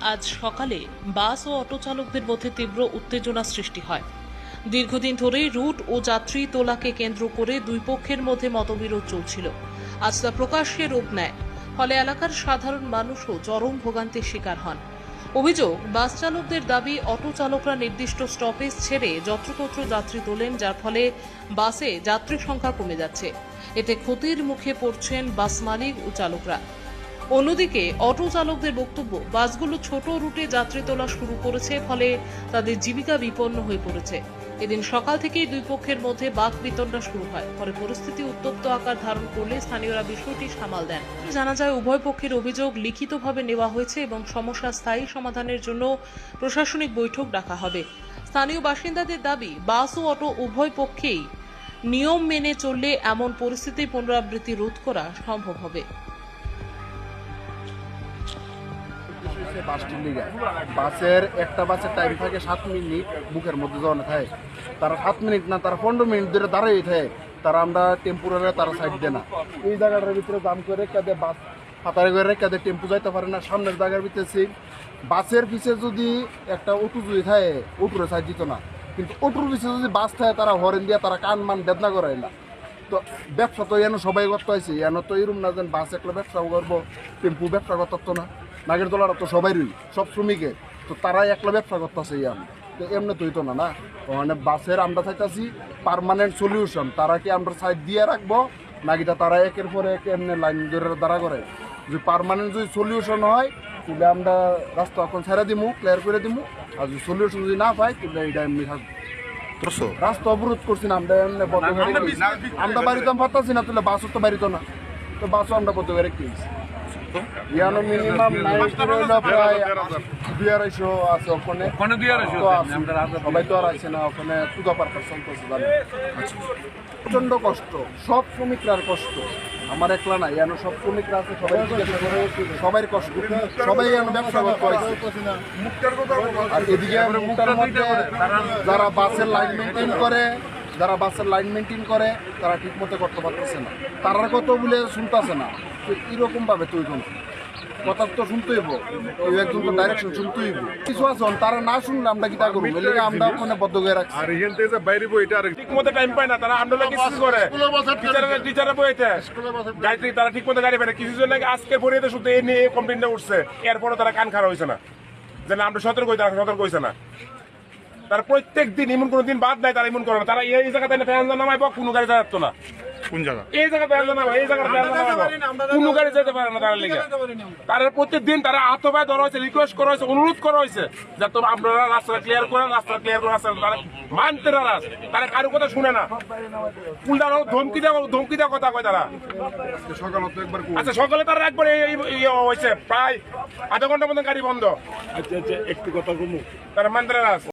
আজ সকালে বাস ও অটো চালকদের মধ্যে তীব্র উত্তেজনা সৃষ্টি হয়। দীর্ঘদিন ধরেই রুট ও যাত্রী তোলাকে কেন্দ্র করে দুই পক্ষের মধ্যে মতবিরোধ চলছিল। আজ তা প্রকাশ্যে রূপ নেয়। ফলে এলাকার সাধারণ মানুষও চরম ভোগান্তির শিকার হন। অভিযোগ, বাস চালকদের দাবি অটো চালকরা নির্দিষ্ট স্টপেজ ছেড়ে যত্রতত্র যাত্রী তোলেন, যার ফলে বাসে যাত্রী সংখ্যা কমে যাচ্ছে। এতে ক্ষতির মুখে পড়ছেন বাস মালিক ও চালকরা। অন্যদিকে অটো চালকদের বক্তব্য, বাসগুলো ছোট রুটে যাত্রী তোলা শুরু করেছে, ফলে তাদের জীবিকা বিপন্ন হয়ে পড়েছে। এদিন সকাল থেকেই দুই পক্ষের মধ্যে বাক বিতণ্ডা শুরু হয়। পরে পরিস্থিতি উত্তপ্ত আকার ধারণ করলে স্থানীয়রা বিষয়টি সামাল দেন। জানা যায়, উভয় পক্ষের অভিযোগ লিখিতভাবে নেওয়া হয়েছে এবং সমস্যা স্থায়ী সমাধানের জন্য প্রশাসনিক বৈঠক ডাকা হবে। স্থানীয় বাসিন্দাদের দাবি, বাস ও অটো উভয় পক্ষেই নিয়ম মেনে চললে এমন পরিস্থিতির পুনরাবৃত্তি রোধ করা সম্ভব হবে। বাসটির লিগে বাসের একটা বাসের টাইম থাকে সাত মিনিট, বুকের মধ্যে যখন থাকে। তারা সাত মিনিট না, তারা পনেরো মিনিট ধরে দাঁড়িয়ে থাকে। তারা আমরা টেম্পুরারে তারা সাইড দেয় না। এই জায়গাটার ভিতরে দাম করে কাদের বাস হাতারে করে কাদের টেম্পু যাইতে পারে না। সামনের জায়গার ভিতরে সিট বাসের পিছে যদি একটা অটো যদি থাকে, অটোরে সাইড দিত না। কিন্তু অটোর পিছে যদি বাস থাকে, তারা হরেন দিয়ে তারা কান মান বেদনা করায় না। তো ব্যবসা তো এনে সবাই করতে হয়েছে এনে তো এরম না যেন বাস একলা ব্যবসাও করব, টেম্পু ব্যবসা করতে না। নাগের দোলারা তো সবাই রই সব শ্রমিকের। তো তারাই একলা ব্যবসা করতেছে ইয়ান। তো এমনি তো না না? মানে বাসের আমরা চাইতেছি পারমানেন্ট সলিউশন তারা কি আমরা সাইড দিয়ে রাখব? নাকিটা তারা একের পরে এক এমনি লাইন ধরে দাঁড়া করে। যদি পারমানেন্ট যদি সলিউশন হয়, তাহলে আমরা রাস্তা এখন ছেড়ে দিমু ক্লিয়ার করে দিমু। আর যদি সলিউশন যদি না পাই, তাহলে এটা এমনি থাকবে। করছ রাস্তা অবরোধ করছি না আমরা এমনি আমরা বাড়িতে পারতাছি না তাহলে বাসও তো বাড়িতে না। তো বাসও আমরা বদ্ধ করে রেখেছি ইয়ানো মিনিমাম নাইট হলো প্রায় দুই আড়াইশো আছে ওখানে। দুই আড়াইশো সবাই তো আর আছে না ওখানে জানো প্রচণ্ড কষ্ট সব শ্রমিকরার কষ্ট। আমার একলা না ইয়ানো সব শ্রমিকরা আছে সবাই সবাই কষ্ট। সবাই ব্যবসা করতে হয়েছে আর এদিকে মধ্যে যারা বাসের লাইন মেনটেন করে যারা বাসের লাইন মেনটেন করে তারা ঠিক মতো করতে পারতেছে না। তারা কত বলে শুনতেছে না। তো এরকম ভাবে তুই কোন কথা তো শুনতেই কেউ একজন তো ডাইরেকশন শুনতেই কিছু আছে তারা না শুনলে আমরা কি তা করব? আমরা ওখানে বদ্ধ করে রাখছি। আর এখান থেকে যে বাইরে বই এটা আর ঠিক মতো টাইম পায় না তারা আমরা লাগে কি করে। টিচাররা টিচাররা বইতে গাড়ি তারা ঠিক মতো গাড়ি পায় না। কিছু জন লাগে আজকে তো শুধু এই নিয়ে কমপ্লেনটা উঠছে। এরপরও তারা কান খারাপ হয়েছে না। যে আমরা সতর্ক হই তারা সতর্ক হয়েছে না। তারা প্রত্যেক দিন এমন কোনো দিন বাদ নাই তারা এমন করে না। তারা এই জায়গাতে ফ্যান নামাইব কোনো গাড়ি চালাতো না। কোন জায়গা? এই জায়গায় ফ্যান এই জায়গায় ফ্যান নামাইব কোনো গাড়ি যেতে পারে না তারা লেগে। তারা প্রত্যেক দিন তারা আত্মবায় ধরা হয়েছে রিকোয়েস্ট করা হয়েছে অনুরোধ করা হয়েছে যে তোমরা আপনারা রাস্তা ক্লিয়ার করেন রাস্তা ক্লিয়ার করেন রাস্তা তারা মানতে তারা কারও কথা শুনে না। উল্টা ধমকি দেওয়া ধমকি দেওয়া কথা কয় তারা। সকালে তো একবার আচ্ছা সকালে তারা একবার এই এই হয়েছে প্রায় আধা ঘণ্টা মতো গাড়ি বন্ধ। আচ্ছা আচ্ছা একটু কথা কমু। তারা মানতে